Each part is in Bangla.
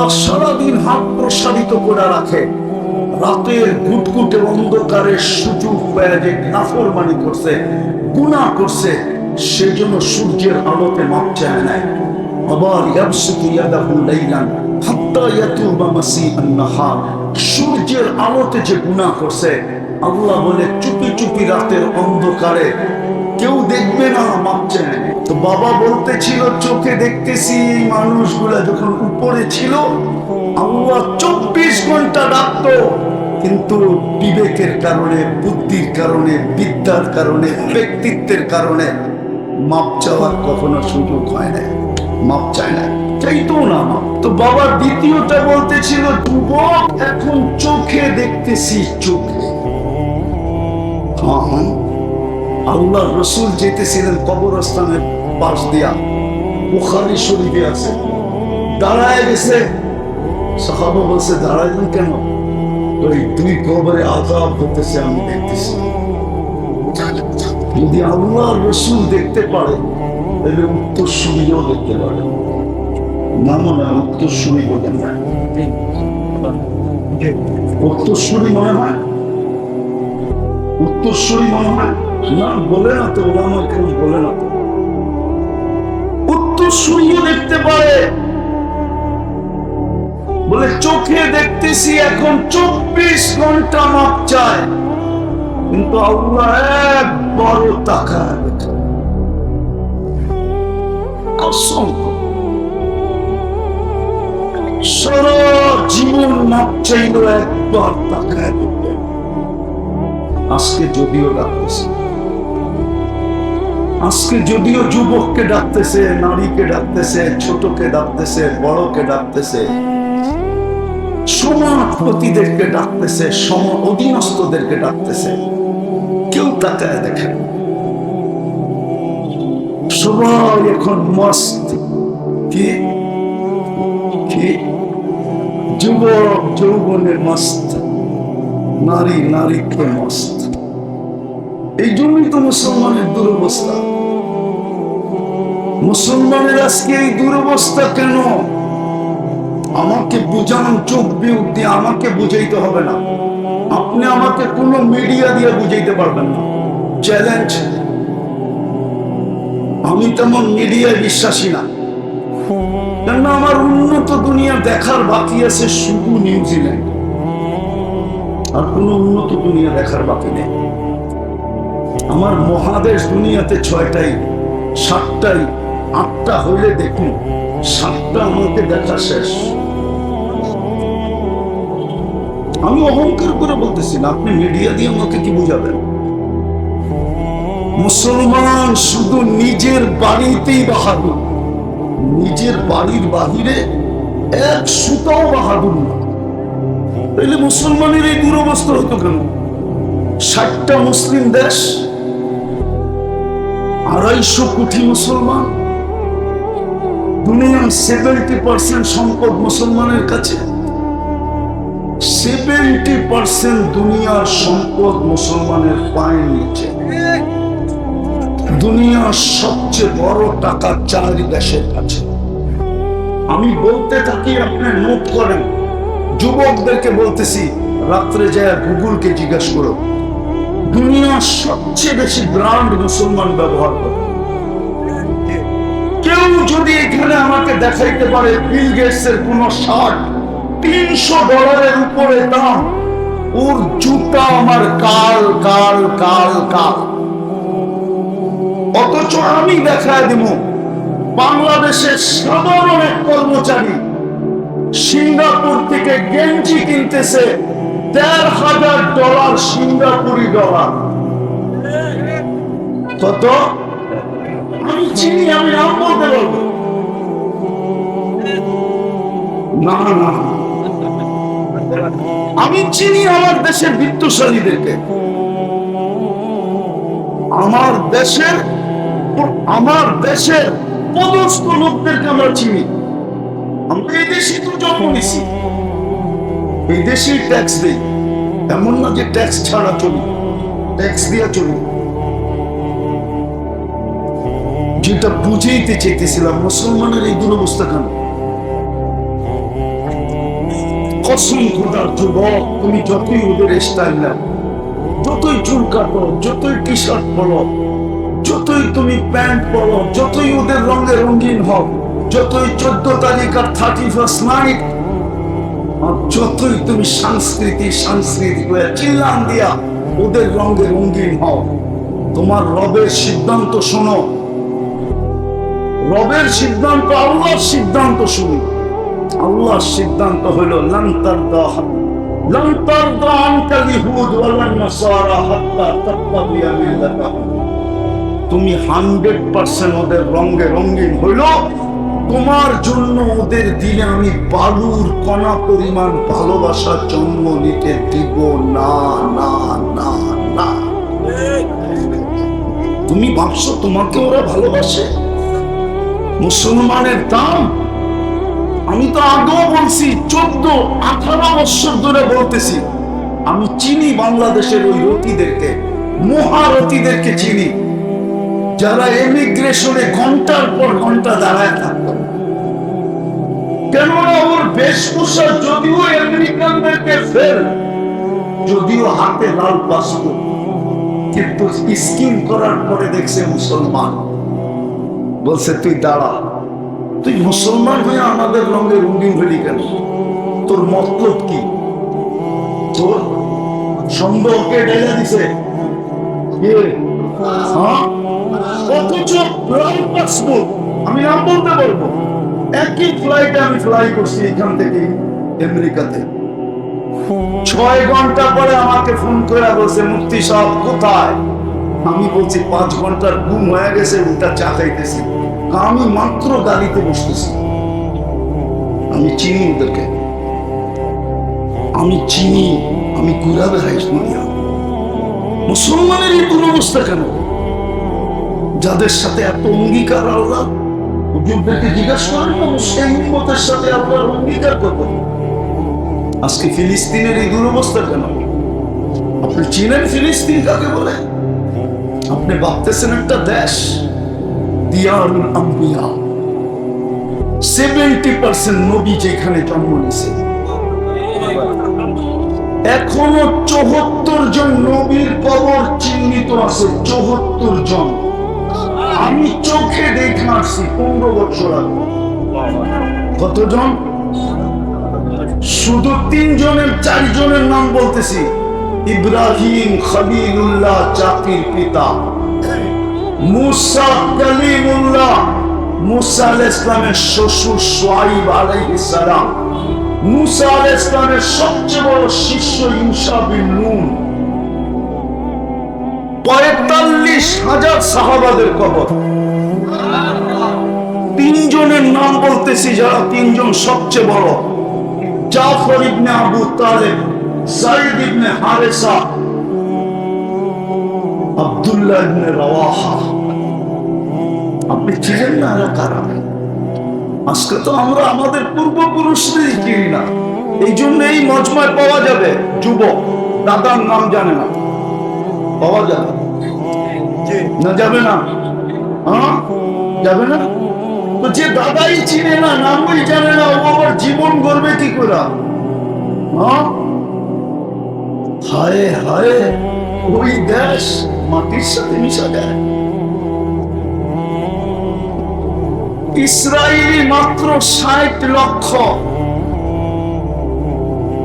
আল্লাহ সারাদিন হাত প্রসারিত করে রাখে। রাতের গুটগুটে অন্ধকারে সুযোগ পেয়ে যে নাফরমানি করছে, গুনাহ করছে, সেজন্য সূর্যের আলোতে মাপ চায় নেয় আবার লাইলান হাত্তা সূর্যের আলোতে যে গুনাহ করছে, আল্লাহ বলে, চুপি চুপি রাতের অন্ধকারে কেউ দেখবে না, মাপ চায়। তো বাবা বলতেছিল, চোখে দেখতেছি এই মানুষগুলা যখন উপরে ছিল, আল্লাহ চব্বিশ ঘণ্টা ডাকতো। কিন্তু বিবেকের কারণে, বুদ্ধির কারণে, বিদ্যার কারণে, ব্যক্তিত্বের কারণে মাপ চাওয়ার কখনো সুযোগ হয় না মাপ চায় না চাইতো না মাপ। তো বাবা দ্বিতীয়টা বলতেছিল, যুবক, এখন চোখে দেখতেছি চোখে। হ্যাঁ হ্যাঁ। আল্লাহ রসুল যেতেছিলেন কবরস্থানের পাশ দিয়া বুখারি শরীফে আছে। দাঁড়ায় গেছে। সাহাবা বলছে দাঁড়াইলেন কেন? ওই দুই কবরে আজাব হতেছে আমি দেখতেছি। যদি আল্লাহ রসুল দেখতে পারে, তাহলে উত্তর সুরিও দেখতে পারে। না মনে হয় উত্তর সুরি বলেন না। উত্তর সুরি মনে হয়? উত্তরস্বরী মনে হয়? না, বলে না তো ওলামা কেন বলে না তো। উত্তরস্বরীও দেখতে পারে। বলে চোখে দেখতেছি এখন চব্বিশ ঘণ্টা মাপ চায়। কিন্তু আল্লাহ এক বড় টাকা একবার দেখবে আজকে যদিও ডাকতেছে। আজকে যদিও যুবককে ডাকতেছে, নারীকে ডাকতেছে, ছোটকে ডাকতেছে, বড়কে ডাকতেছে সমাজপতিদেরকে ডাকতেছে, সম অধীনস্থদেরকে ডাকতেছে, কেউ তাকায় দেখে সবাই এখন মস্ত। কি? কি? যুবক যৌবনের মস্ত। নারী, নারীকে মস্ত। এই জন্যই তো মুসলমানের দুরবস্থা। মুসলমানের আজকে এই দুরবস্থা কেন? আমাকে বুঝান, চোখ বিয়োগ আমাকে বুঝাইতে হবে না। আপনি আমাকে কোনো মিডিয়া দিয়ে বুঝাইতে পারবেন না। চ্যালেঞ্জ আমি তেমন মিডিয়ায় বিশ্বাসী না। কেননা আমার উন্নত দুনিয়া দেখার বাকি আছে শুধু নিউজিল্যান্ড। আর কোনো উন্নত দুনিয়া দেখার বাকি নেই। আমার মহাদেশ দুনিয়াতে ছয়টাই, সাতটাই, আটটা হইলে দেখুন, সাতটা আমাকে দেখা শেষ। আমি অহংকার করে বলতেছি না, আপনি মিডিয়া দিয়ে আমাকে কি বুঝাবেন? মুসলমান শুধু নিজের বাড়িতেই বাহাদুর, নিজের বাড়ির বাহিরে এক সুতাও বাহাদুর না। মুসলমানের এই দুরবস্থা হতো কেন? ষাটটা মুসলিম দেশ আড়াইশো কোটি মুসলমান। দুনিয়ার সেভেন্টি পার্সেন্ট সম্পদ মুসলমানের কাছে। সেভেন্টি পার্সেন্ট দুনিয়ার সম্পদ মুসলমানের পায়ের নিচে। দুনিয়ার সবচেয়ে বড় টাকা চার দেশের কাছে। আমি বলতে থাকি, আপনি নোট করেন। যুবকদেরকে বলতেছি, রাত্রে যায় গুগলকে জিজ্ঞাসা করো। দুনিয়ার সবচেয়ে বেশি ব্র্যান্ড মুসলমান ব্যবহার করে। কেউ যদি এখানে আমাকে দেখাইতে পারে বিল গেটস এর কোন শার্ট তিনশো ডলারের উপরে দাম, ওর জুতা আমার কাল কাল কাল কাল। অথচ আমি দেখায় দিব, বাংলাদেশের সাধারণ এক কর্মচারী সিঙ্গাপুর থেকে গেঞ্জি কিনতেছে দেড় হাজার ডলার সিঙ্গাপুরি ডলার। কত? আমি চিনি, আমি নাম বলতে পারব। না না। আমি চিনি আমার দেশের বিত্তশালীদেরকে। আমার দেশের আমার দেশের পদস্থ লোকদেরকে আমরা চিনি। আমরা এই দেশেই তো জন্ম নিছি দেশেই ট্যাক্স দেই। এমন না যে ট্যাক্স ছাড়া চলি ট্যাক্স দিয়া চলি যেটা বুঝাইতে চেয়েছিলাম মুসলমানের এই দুরবস্থা কেন? কসম খোদার যুবক, তুমি যতই ওদের স্টাইল নাও, যতই চুল কাটো যতই টি শার্ট পরো, যতই তুমি প্যান্ট পরো, যতই ওদের রঙে রঙিন হও, যতই চোদ্দ তারিখ আর থার্টি ফার্স্ট নাইট যতই তুমি সংস্কৃতি সংস্কৃতি করে চিল্লান দিয়া ওদের রঙে রঙিন হও। তোমার রবের সিদ্ধান্ত শোনো। রবের সিদ্ধান্ত, আল্লাহর সিদ্ধান্ত শুনি। আল্লাহর সিদ্ধান্ত হইল লন্তার দাহ লন্তার দান কালি হুদ ওয়ালান নাসারা হাত্তা তাত্তাবিয়া মিল্লাতাহুম তুমি হান্ড্রেড পার্সেন্ট ওদের রঙে রঙিন হইল। তোমার জন্য ওদের দিলে আমি বালুর কণা পরিমাণ ভালোবাসার জন্ম নিতে দিব। না না না না। তুমি ভাবছ তোমাকে ওরা ভালোবাসে? মুসলমানের দাম? আমি তো আগেও বলছি, চোদ্দ, আঠারো বছর ধরে বলতেছি, আমি চিনি বাংলাদেশের ওই রতিদেরকে মহারথীদেরকে চিনি, যারা এমিগ্রেশনে ঘণ্টার পর ঘণ্টা দাঁড়ায় থাকতো। যদিও হাতে লাল পাসপোর্ট কিন্তু স্কিম করার পরে দেখছে মুসলমান। বলছে, তুই দাঁড়া, তুই মুসলমান হয়ে আমাদের রঙে রঙিন হলি কেন? তোর মতলব কি? তোর সন্দেহকে ঢেলে দিছে হ্যাঁ? আমি নাম বলতে পারব? একই ফ্লাইটে আমি ফ্লাই করছি এখান থেকে আমেরিকাতে। ছয় ঘণ্টা পরে আমাকে ফোন করে বলছে মুক্তি সাহেব, কোথায়? আমি বলছি, পাঁচ ঘণ্টার ঘুম হয়ে গেছে ওটা চা খাইতেছি। আমি মাত্র গাড়িতে বসতেছি। আমি চিনি ওদেরকে। আমি চিনি, আমি ঘুরা বেড়াই দুনিয়া। মুসলমানের এই দুরবস্থা কেন? যাদের সাথে এত অঙ্গীকার আল্লাহ হুজুরদেরকে জিজ্ঞাসা করেন না সাথে আপনার অঙ্গীকার আজকে ফিলিস্তিনের এই দুরবস্থা কেন? আপনি চিনেন ফিলিস্তিন কাকে বলে? আপনি ভাবতেছেন একটা দেশ আম্বিয়া। সেভেন্টি পার্সেন্ট নবী যেখানে জন্ম নিছে এখনও চৌহত্তর জন নবীর কবর চিহ্নিত আছে, চৌহত্তর জন। আমি চোখে দেখে আসছি পনেরো বছর আগে। কতজন? শুধু তিনজনের, চারজনের নাম বলতেছি। ইব্রাহিম খলিলুল্লাহ জাতির পিতা। মুসা কালিমুল্লাহ। মুসা আল ইসলামের শ্বশুর সোয়াইব সালাম। মুসা আল ইসলামের সবচেয়ে বড় শিষ্য ইউসা বিন নুন। পঁয়তাল্লিশ হাজার সাহাবাদের কবর। তিনজনের নাম বলতেছি যারা তিনজন সবচেয়ে বড়। জাফর ইবনে আবু তালেব সাইদ ইবনে হারেসা, আব্দুল্লাহ ইবনে রাওয়াহা। আপনি চিনেন না এরা কারা? আজকে তো আমরা আমাদের পূর্বপুরুষদেরই চিনি না। এই জন্য এই মজমায় পাওয়া যাবে, যুবক। দাদার নাম জানে না। পাওয়া যাবে। না যাবে না? হ্যাঁ? যাবে না? তো যে দাদাই চিনে না, নামই জানে না, ও আবার জীবন গড়বে কি করে? হ্যাঁ হায়, ওই দেশ মাটির সাথে মিশা যায়। ইসরায়েলি মাত্র ষাট লক্ষ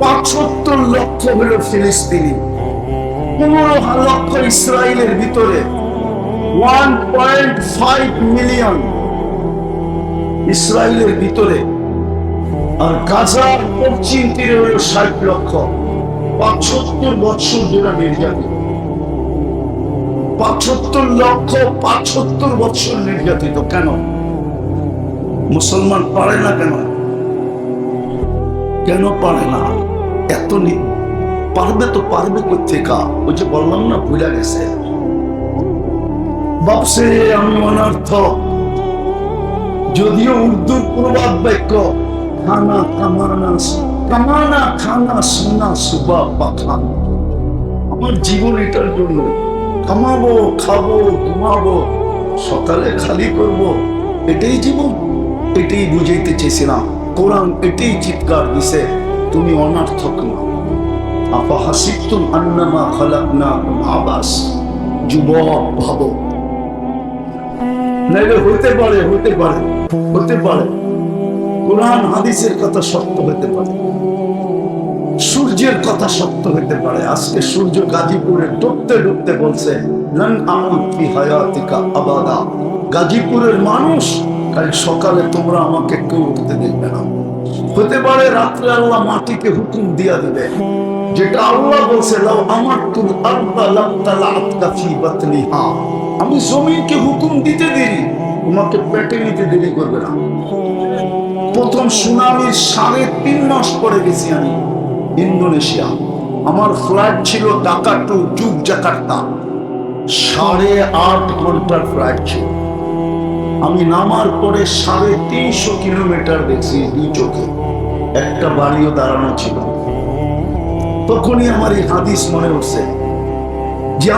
পঁচাত্তর লক্ষ হলো ফিলিস্তিনি। পনেরো লক্ষ ইসরায়েলের ভিতরে। মিলিয়ন ইসরায়েলের ভিতরে আর পশ্চিম তীরে হলো ষাট লক্ষ পঁচাত্তর বছর ধরে নির্যাতিত। লক্ষ নির্যাতিত। কেন? মুসলমান পারে না কেন? কেন পারে না? এত পারবে তো পারবে কোথেকা ওই যে বললাম না, ভুলে গেছে। বাপসে আমি অনর্থ যদিও উর্দুর প্রবাদ বাক্য খানা কামানা কামানা খানা সোনা সুবা পাখান। আমার জীবন এটার জন্য কামাবো খাব, ঘুমাবো, সকালে খালি করব, এটাই জীবন, এটাই বুঝাইতে চেয়েছিলাম। কোরআন এটাই চিৎকার দিছে, তুমি অনার্থক না। আপা হাসিতুম আন্নামা না আবাস। যুবক ভাবো নাইলে হতে পারে হতে পারে হতে পারে। কোরআন, হাদিসের কথা সত্য হতে পারে। সূর্যের কথা সত্য হতে পারে। আজকে সূর্য গাজীপুরে ডুবতে ডুবতে বলছে আবাদা। গাজীপুরের মানুষ কাল সকালে তোমরা আমাকে কেউ উঠতে দেখবে না। হতে পারে রাত্রে আল্লাহ মাটিকে হুকুম দিয়া দিবে। যেটা আল্লাহ বলছে আমার তুল আতকা ফি বাতনিহা। আমি জমিনকে হুকুম দিতে দেরি, তোমাকে পেটে নিতে দেরি করবে না। প্রথম সুনামির সাড়ে তিন মাস পরে গেছি আমি ইন্দোনেশিয়া। আমার ফ্লাইট ছিল ঢাকা টু যুগ জাকার্তা। সাড়ে আট ঘণ্টার ফ্লাইট ছিল। আমি নামার পরে সাড়ে তিনশো কিলোমিটার দেখছি দুই চোখে। একটা বাড়িও দাঁড়ানো ছিল। তখনই আমার এই হাদিস মনে উঠছে। যে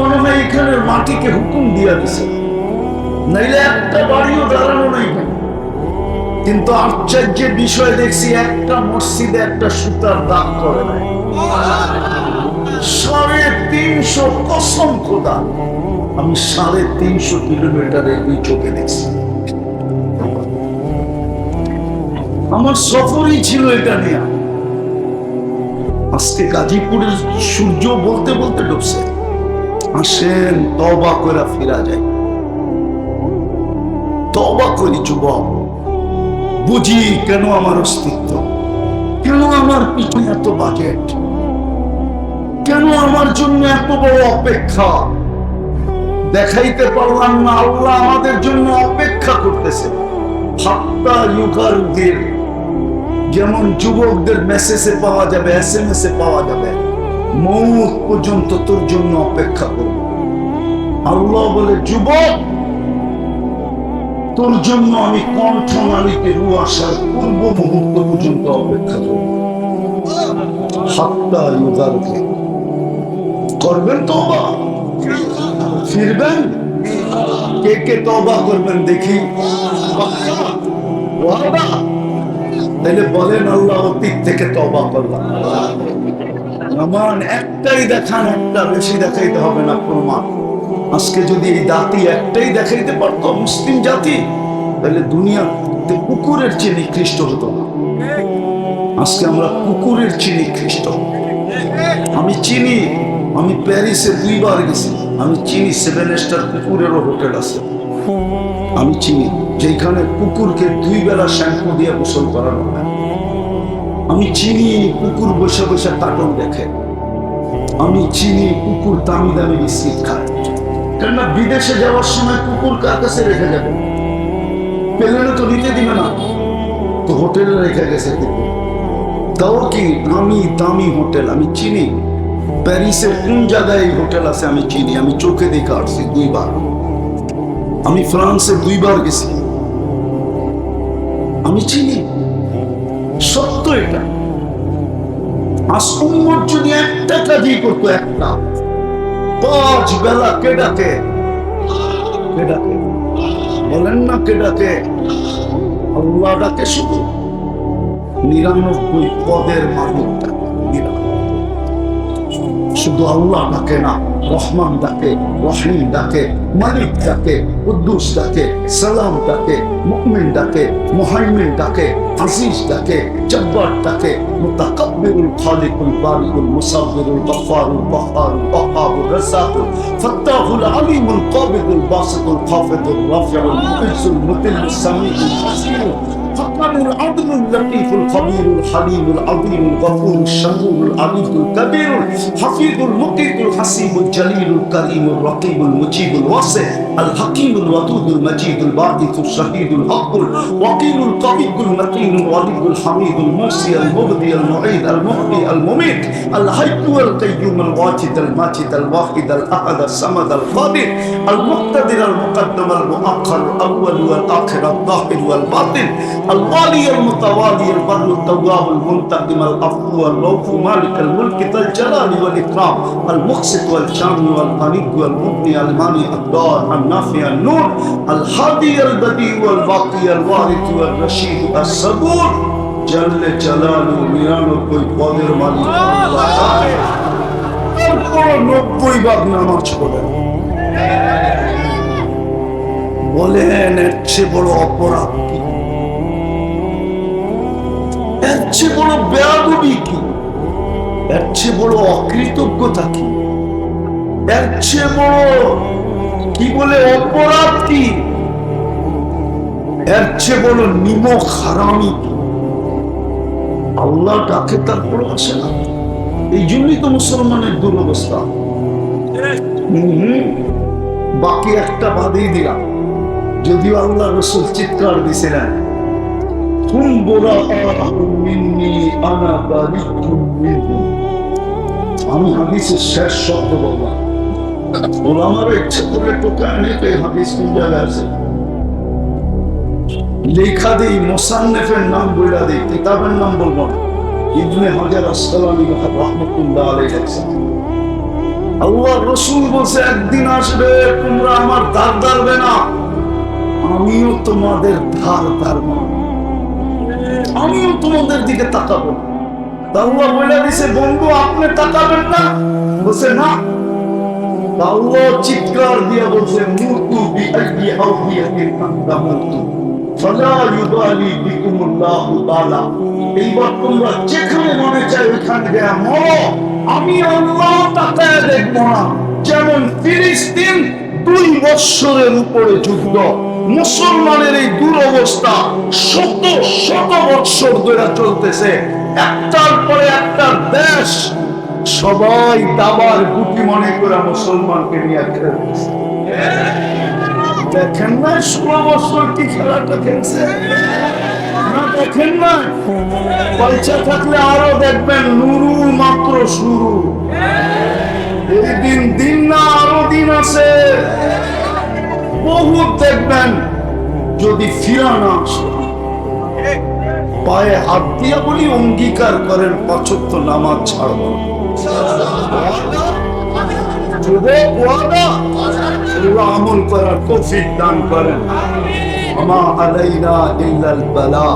মনে হয় মাটিকে হুকুম দিয়া দিছে। একটা বাড়িও দাঁড়ানো নাই কিন্তু আশ্চর্যের বিষয় দেখছি একটা মসজিদে একটা সুতার দাগ করে নাই। সাড়ে তিনশো কসম খোদা। আমি সাড়ে তিনশো কিলোমিটারে দুই চোখে দেখছি। আমার সফরই ছিল এটা নিয়ে। আজকে গাজীপুরের সূর্য বলতে বলতে ডুবছে। আসেন তবা করে ফিরা যায় তবা করি, যুবক। বুঝি কেন আমার অস্তিত্ব? কেন আমার পিছনে এত বাজেট কেন আমার জন্য এত বড় অপেক্ষা? দেখাইতে পারলাম না, আল্লাহ আমাদের জন্য অপেক্ষা করতেছে। হাত্তা ইউকারুদের, যেমন যুবকদের মেসেজে পাওয়া যাবে এস এম এস এ পাওয়া যাবে। মৌত পর্যন্ত তোর জন্য অপেক্ষা করব। আল্লাহ বলে, যুবক, তোর জন্য আমি কণ্ঠ নালীতে রু আসার পূর্ব মুহূর্ত পর্যন্ত অপেক্ষা করব। হাত্তা ইউকারুকে করবেন তো ফিরবেন? কে কে তবা করবেন দেখি? তাহলে বলেন, আল্লাহ অতীত থেকে তবা করলাম। প্রমাণ একটাই দেখান, একটা বেশি দেখাইতে হবে না প্রমাণ। আজকে যদি এই জাতি একটাই দেখাইতে পারতো, মুসলিম জাতি, তাহলে দুনিয়াতে কুকুরের চেয়ে নিকৃষ্ট হতো না। আজকে আমরা কুকুরের চেয়ে নিকৃষ্ট। আমি চিনি, আমি প্যারিসে দুইবার গেছি। আমি চিনি সেভেন স্টার কুকুরেরও হোটেল আছে। আমি চিনি যেখানে কুকুরকে দুই বেলা শ্যাম্পু দিয়ে গোসল করানো হয়। আমি চিনি কুকুর বসে বসে কার্টুন দেখে। আমি চিনি কুকুর দামি দামি বিস্কিট খায়। কেননা বিদেশে যাওয়ার সময় কুকুর কার কাছে রেখে যাবে? পেলেনে তো নিতে দিবে না। তো হোটেলে রেখে গেছে কুকুর। তাও কি দামি দামি হোটেল? আমি চিনি। প্যারিসের কোন জায়গায় এই হোটেল আছে আমি চিনি। আমি চোখে দেখে আসছি দুইবার। আমি ফ্রান্সে দুইবার গেছি। আমি চিনি। সত্য বলেন না কে ডাকে ডাকে শুধু। নিরানব্বই পদের মালিক শুধু আল্লাহ ডাকে না, রহমান ডাকে, রহিম ডাকে। মালিক ডাকে কুদ্দুস ডাকে সালাম ডাকে মুকমিন ডাকে মুহাইমিন ডাকে আজিজ ডাকে জব্বার ডাকে মুতাকাব্বিরুল খালিকুল বারিকুল মুসাব্বিরুল গফফারুল বহ্হারুল ওয়াহাবুর রাজ্জাকুল ফাত্তাহুল আলিমুল কাবিদুল বাসিতুল খাফিদুল রাফিউল মুইজুল মুতিল্লুস সামিউল হাসির فقال العدل اللطيف الخبير الحليم العظيم الغفور الشكور العليم الكبير الحفيظ المقيت الحسيب الجليل الكريم الرقيب المجيب الواسع الحكيم الودود المجيد الباعث الشهيد الحق الوكيل القوي المتين الولي الحميد الموصي المبدي المعيد المحيي المميت الحي والقيوم الواجد الماجد الواحد الأحد الصمد القادر المقتدر المقدم المؤخر الأول والآخر الظاهر والباطن الوالي المتوالي البر التواب المنتقم العفو الرؤوف مالك الملك ذا الجلال والاكرام المقسط والجامع والغني والمغني المانع الدار النافع النور الهادي البديع والباقي الوارث والرشيد الصبور জানলে চালানো নিরানব্বই পদের মালিক তারপর নব্বই ভাগ নামাজ পড়েন বলেন এর চেয়ে বড় অপরাধ চেয়ে বড় বেয়াদবি কি? এর চেয়ে বড় অকৃতজ্ঞতা কি? এর চেয়ে বড় কি বলে অপরাধ কি? এর চেয়ে বড় নিমক হারামি কি? আল্লাহ ডাকে তারপর আসে না। এই জন্যই তো মুসলমানের দুরবস্থা। বাকি একটা বাদেই দিলাম। যদিও আল্লাহ রসুল চিৎকার দিছিলেন হুম বোরা মিন্নি আনা বারিকুম মিনহুম। আমি হাদিসের শেষ শব্দ বললাম। ওলামার ইচ্ছে করে টোকায় নেই তো এই হাদিস জায়গায় আছে লেখা দেই মোসান্নেফের নাম দেই কিতাবের নাম বলব না। ইবনে হাজার রহমতুল্লাহ আল্লাহ রসুল বলছে, একদিন আসবে, তোমরা আমার ধার ধারবে না। আমিও তোমাদের ধার ধারব না। আমিও তোমাদের দিকে তাকাবো। তা বলে দিছে, বন্ধু, আপনি তাকাবেন না। বলছে, না। তা চিৎকার দিয়ে বলছে, মুতু বিআইয়ি আউদিয়াতিন আনতামুতু ফালা ইউবালি বিকুমুল্লাহু তাআলা। এইবার তোমরা যেখানে মনে চায় ওখানে গিয়ে মরো। আমি আল্লাহ তাকায় দেখব না। যেমন ফিলিস্তিন দুই বৎসরের উপরে যুদ্ধ। মুসলমানের এই দুরবস্থা শত শত বৎসর ধরে চলতেছে। একটার পরে একটা দেশ সবাই দাবার গুটি মনে করে মুসলমানকে নিয়ে খেলতেছে। দেখেন না ষোলো বছর কি খেলাটা খেলছে? না, দেখেন না। পয়সা থাকলে আরও দেখবেন নুরু মাত্র শুরু। এই দিন দিন না, আরও দিন আছে। বহুত দেখবেন যদি ফিরা না পায়ে হাত দিয়া বলি অঙ্গীকার করেন পঁচাত্ত নামাজ ছাড়ব। আমল করার কফি দান করেন। আমা আলাইনা ইল্লাল বালা।